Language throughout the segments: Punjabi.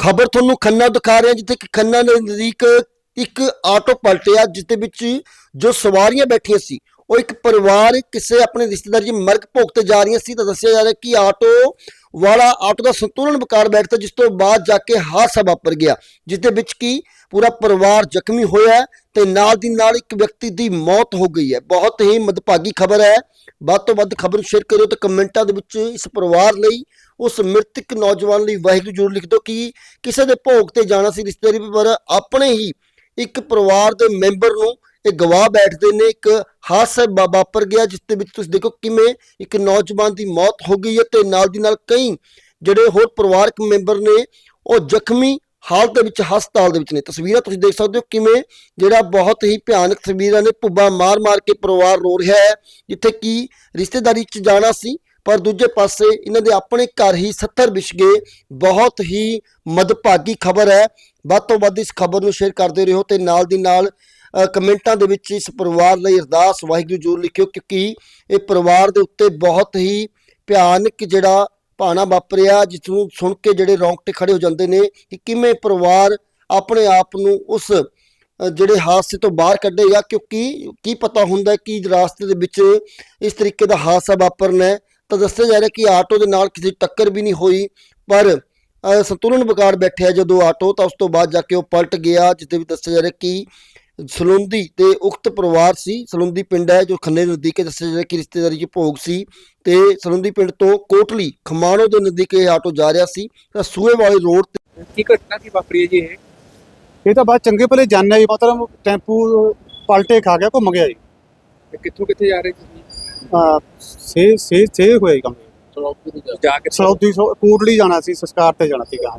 ਖਬਰ ਤੁਹਾਨੂੰ ਖੰਨਾ ਦਿਖਾ ਰਿਹਾ, ਜਿੱਥੇ ਕਿ ਖੰਨਾ ਦੇ ਨਜ਼ਦੀਕ ਇੱਕ ਆਟੋ ਪਲਟਿਆ ਜਿਸ ਦੇ ਵਿੱਚ ਜੋ ਸਵਾਰੀਆਂ ਬੈਠੀਆਂ ਸੀ, ਉਹ ਇੱਕ ਪਰਿਵਾਰ ਕਿਸੇ ਆਪਣੇ ਰਿਸ਼ਤੇਦਾਰ ਦੀ ਮਰਗ ਭੋਗ ਜਾ ਰਹੀਆਂ ਸੀ, ਤਾਂ ਦੱਸਿਆ ਜਾ ਰਿਹਾ ਕਿ ਆਟੋ ਵਾਲਾ ਆਟੋ ਦਾ ਸੰਤੁਲਨ ਵਿਕਾਰ ਬੈਠਦਾ ਜਿਸ ਤੋਂ ਬਾਅਦ ਜਾ ਕੇ ਹਾਦਸਾ ਵਾਪਰ ਗਿਆ ਜਿਸ ਦੇ ਵਿੱਚ ਕੀ ਪੂਰਾ ਪਰਿਵਾਰ ਜ਼ਖਮੀ ਹੋਇਆ ਤੇ ਨਾਲ ਦੀ ਨਾਲ ਇੱਕ ਵਿਅਕਤੀ ਦੀ ਮੌਤ ਹੋ ਗਈ ਹੈ। ਬਹੁਤ ਹੀ ਮਦਭਾਗੀ ਖਬਰ ਹੈ। ਵੱਧ ਤੋਂ ਵੱਧ ਖਬਰ ਨੂੰ ਸ਼ੇਅਰ ਕਰਿਓ ਤੇ ਕਮੈਂਟਾਂ ਦੇ ਵਿੱਚ ਇਸ ਪਰਿਵਾਰ ਲਈ ਉਸ ਮ੍ਰਿਤਕ ਨੌਜਵਾਨ ਲਈ ਵਾਹਿਗੁਰੂ ਜਰੂਰ ਲਿਖ ਦਿਓ ਕਿ ਕਿਸੇ ਦੇ ਭੋਗ ਤੇ ਜਾਣਾ ਸੀ ਰਿਸ਼ਤੇਦਾਰੀ ਪਰ ਆਪਣੇ ਹੀ ਇੱਕ ਪਰਿਵਾਰ ਦੇ ਮੈਂਬਰ ਨੂੰ ਇਹ ਗਵਾਹ ਬੈਠਦੇ ਨੇ, ਇੱਕ ਹਾਦਸਾ ਵਾਪਰ ਗਿਆ, ਜਿਸ ਦੇ ਵਿੱਚ ਤੁਸੀਂ ਦੇਖੋ ਕਿਵੇਂ ਇੱਕ ਨੌਜਵਾਨ ਦੀ ਮੌਤ ਹੋ ਗਈ ਹੈ ਤੇ ਨਾਲ ਦੀ ਨਾਲ ਕਈ ਜਿਹੜੇ ਹੋਰ ਪਰਿਵਾਰਕ ਮੈਂਬਰ ਨੇ, ਉਹ ਜ਼ਖਮੀ ਹਾਲਤ ਦੇ ਵਿੱਚ ਹਸਪਤਾਲ ਦੇ ਵਿੱਚ ਨੇ। ਤਸਵੀਰਾਂ ਤੁਸੀਂ ਦੇਖ ਸਕਦੇ ਹੋ ਕਿਵੇਂ ਜਿਹੜਾ ਬਹੁਤ ਹੀ ਭਿਆਨਕ ਤਸਵੀਰਾਂ ਨੇ, ਭੁੱਬਾ ਮਾਰ-ਮਾਰ ਕੇ ਪਰਿਵਾਰ ਰੋ ਰਿਹਾ ਹੈ, ਜਿੱਥੇ ਕਿ ਰਿਸ਼ਤੇਦਾਰੀ 'ਚ ਜਾਣਾ ਸੀ। ਪਰ ਦੂਜੇ ਪਾਸੇ ਇਹਨਾਂ ਦੇ ਆਪਣੇ ਘਰ ਹੀ 70 ਵਿਛ ਗਏ। ਬਹੁਤ ਹੀ ਮਦਭਾਗੀ ਖਬਰ ਹੈ। ਵੱਧ ਤੋਂ ਵੱਧ ਇਸ ਖਬਰ ਨੂੰ ਸ਼ੇਅਰ ਕਰਦੇ ਰਹੋ ਤੇ ਨਾਲ ਦੀ ਨਾਲ ਕਮੈਂਟਾਂ ਦੇ ਵਿੱਚ ਇਸ ਪਰਿਵਾਰ ਲਈ ਅਰਦਾਸ ਵਾਹਿਗੁਰੂ ਜਰੂਰ ਲਿਖਿਓ ਕਿਉਂਕਿ ਇਹ ਪਰਿਵਾਰ ਦੇ ਉੱਤੇ ਬਹੁਤ ਹੀ ਭਿਆਨਕ ਜਿਹੜਾ ਭਾਣਾ ਵਾਪਰਿਆ, ਜਿਸ ਨੂੰ ਸੁਣ ਕੇ ਜਿਹੜੇ ਰੌਂਗਟੇ ਖੜੇ ਹੋ ਜਾਂਦੇ ਨੇ ਕਿ ਕਿਵੇਂ ਪਰਿਵਾਰ ਆਪਣੇ ਆਪ ਨੂੰ ਉਸ ਜਿਹੜੇ ਹਾਦਸੇ ਤੋਂ ਬਾਹਰ ਕੱਢੇਗਾ। ਕਿਉਂਕਿ ਕੀ ਪਤਾ ਹੁੰਦਾ ਕਿ ਰਾਸਤੇ ਦੇ ਵਿੱਚ ਇਸ ਤਰੀਕੇ ਦਾ ਹਾਦਸਾ ਵਾਪਰਨਾ ਤਾਂ ਦੱਸਿਆ ਜਾ ਰਿਹਾ ਕਿ ਆਟੋ ਦੇ ਨਾਲ ਕਿਸੇ ਟੱਕਰ ਵੀ ਨਹੀਂ ਹੋਈ ਪਰ ਸੰਤੁਲਨ ਵਿਗਾੜ ਬੈਠਿਆ ਜਦੋਂ ਆਟੋ ਤਾਂ ਉਸ ਤੋਂ ਬਾਅਦ ਜਾ ਕੇ ਉਹ ਪਲਟ ਗਿਆ ਦੇ ਵਿੱਚ ਦੱਸਿਆ ਜਾ ਰਿਹਾ ਕਿ ਸਲੁੰਦੀ ਤੇ ਉਕਤ ਪਰਿਵਾਰ ਸੀ। ਸਲੁੰਦੀ ਪਿੰਡ ਹੈ ਜੋ ਖੰਨੇ ਦੇ ਨਜ਼ਦੀਕ ਹੈ। ਦੱਸਿਆ ਜਾ ਰਿਹਾ ਕਿ ਰਿਸ਼ਤੇਦਾਰੀ 'ਚ ਭੋਗ ਸੀ ਤੇ ਸਲੁੰਦੀ ਪਿੰਡ ਤੋਂ ਕੋਟਲੀ ਖਮਾਣੋ ਦੇ ਨਜ਼ਦੀਕ ਇਹ ਆਟੋ ਜਾ ਰਿਹਾ ਸੀ। ਤਾਂ ਸੂਏ ਵਾਲੇ ਰੋਡ ਤੇ ਕੀ ਘਟਨਾ ਕੀ ਵਾਪਰੀ ਹੈ ਜੀ ਇਹ? ਇਹ ਤਾਂ ਬਾਅਦ ਚੰਗੇ ਭਲੇ ਜਾਣਿਆ ਜੀ। ਮਤਲਬ ਟੈਂਪੂ ਪਲਟੇ ਖਾ ਗਿਆ ਘੁੰਮ ਗਿਆ ਜੀ। ਕਿੱਥੋਂ ਕਿੱਥੇ ਜਾ ਰਹੇ ਸੀ? ਸੇ ਸੇ ਸੇ ਹੋਇਆ ਜੀ ਕੰਮ ਜਾ ਕੇ ਸੌ- ਕੋਟਲੀ ਜਾਣਾ ਸੀ ਸੰਸਕਾਰ ਤੇ ਜਾਣਾ ਸੀਗਾ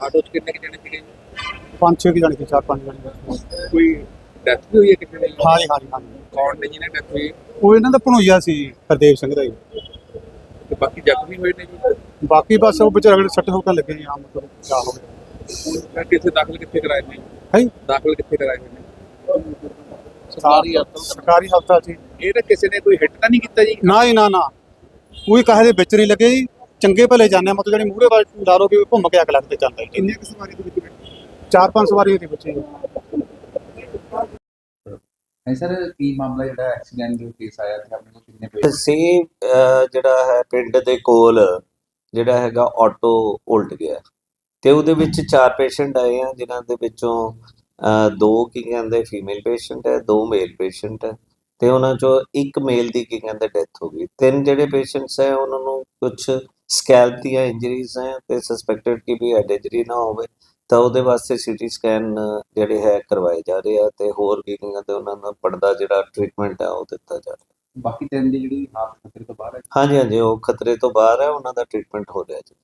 ਆਟੋ 'ਚ ਕਿੰਨੇ ਕਿ ਜਣੇ ਸੀਗੇ? ਜੀ? ਪੰਜ ਛੇ ਕੁ ਜਾਣੇ ਸੀ ਚਾਰ ਪੰਜ ਜਾਣੇ ਸੀ। ਕੋਈ ਡੈਥ ਵੀ ਹੋਈ ਹੈ ਕਿਸੇ ਦੀ? ਹਾਂ ਜੀ ਹਾਂ ਜੀ ਹਾਂ ਜੀ। ਕੌਣ ਨੇ ਜਿਹਨੇ ਡੈਥ ਹੋਈ? ਉਹ ਇਹਨਾਂ ਦਾ ਭਣੋਈਆ ਸੀ ਹਰਦੇਵ ਸਿੰਘ ਦਾ ਜੀ। ਤੇ ਬਾਕੀ ਜ਼ਖਮੀ ਹੋਏ ਨੇ ਜੀ? ਬਾਕੀ ਬਸ ਉਹ ਵਿਚਾਰੇ ਅਗਲੇ ਸੱਟ ਹੋਕਾ ਲੱਗੇ ਜੀ ਆ ਮਤਲਬ ਕਿਆ ਹੋ ਗਿਆ ਕਿੱਥੇ ਦਾਖਲ ਕਿੱਥੇ ਕਰਾਏ ਨੇ? ਹੈ? ਦਾਖਲ ਕਿੱਥੇ ਕਰਾਏ ਨੇ? ਸਰਕਾਰੀ ਹਸਪਤਾਲ ਸਰਕਾਰੀ ਹਸਪਤਾਲ ਸੀ ਇਹ ਤਾਂ ਕਿਸੇ ਨੇ ਕੋਈ ਹਿੱਟ ਤਾਂ ਨਹੀਂ ਕੀਤਾ ਜੀ? ਨਾ ਜੀ ਨਾ ਨਾ। ਕੋਈ ਕਹੇ ਦੇ ਵਿੱਚ ਨਹੀਂ ਲੱਗੇ ਜੀ। ਚੰਗੇ ਭਲੇ ਜਾਣਿਆ ਮਤਲਬ ਜਿਹੜੀ ਮੂਹਰੇ ਵਾਲ ਡਾਰੋ ਵੀ ਘੁੰਮ ਕੇ ਅਗਲਾ ਤੇ ਚੱਲਦਾ ਜੀ। ਕਿੰਨੇ ਸਵਾਰੀ ਦੇ ਵਿੱਚ ਚਾਰ ਪੰਜ ਸਵਾਰੀ ਉਹਦੇ ਬੱਚੇ ਜੀ। ਸਰ ਕੀ ਮਾਮਲਾ ਜਿਹੜਾ ਐਕਸੀਡੈਂਟ ਦਾ ਕੇਸ ਆਇਆ ਤੇ ਆਪਣੇ ਕੋਲ ਕਿੰਨੇ ਪੇਸ਼ ਸੇਮ ਜਿਹੜਾ ਹੈ ਪਿੰਡ ਦੇ ਕੋਲ ਜਿਹੜਾ ਹੈਗਾ ਆਟੋ ਉਲਟ ਗਿਆ। ਤੇ ਉਹਦੇ ਵਿੱਚ ਚਾਰ ਪੇਸ਼ੈਂਟ ਆਏ ਆ ਜਿਨ੍ਹਾਂ ਦੇ ਵਿੱਚੋਂ ਦੋ ਕੀ ਕਹਿੰਦੇ ਫੀਮੇਲ ਪੇਸ਼ੈਂਟ ਹੈ ਦੋ ਮੇਲ ਪੇਸ਼ੈਂਟ ਹੈ। ਤੇ ਉਹਨਾਂ ਚੋਂ ਇੱਕ ਮੇਲ ਦੀ ਕੀ ਕਹਿੰਦੇ ਡੈਥ ਹੋ ਗਈ। ਤਿੰਨ ਜਿਹੜੇ ਪੇਸ਼ੈਂਟਸ ਹੈ ਉਹਨਾਂ ਨੂੰ ਕੁਝ ਸਕੈਲਪ ਦੀਆਂ ਇੰਜਰੀਜ਼ ਹੈ ਤੇ ਸਸਪੈਕਟਡ ਕਿ ਵੀ ਹੈਡ ਇੰਜਰੀ ਨਾ ਹੋਵੇ ਤਾਂ ਉਹਦੇ ਵਾਸਤੇ ਸੀਟੀ ਸਕੈਨ ਜਿਹੜੇ ਹੈ ਕਰਵਾਏ ਜਾ ਰਹੇ ਆ ਤੇ ਹੋਰ ਕੀ ਕਹਿੰਦੇ ਉਹਨਾਂ ਦਾ ਪੜਦਾ ਜਿਹੜਾ ਟ੍ਰੀਟਮੈਂਟ ਹੈ ਉਹ ਦਿੱਤਾ ਜਾ ਰਿਹਾ। ਬਾਕੀ ਤਿੰਨ ਦੀ ਜਿਹੜੀ ਹਾਲਤ ਖਤਰੇ ਤੋਂ ਬਾਹਰ ਹੈ। ਹਾਂਜੀ ਹਾਂਜੀ ਉਹ ਖਤਰੇ ਤੋਂ ਬਾਹਰ ਹੈ ਉਹਨਾਂ ਦਾ ਟ੍ਰੀਟਮੈਂਟ ਹੋ ਰਿਹਾ ਜੀ।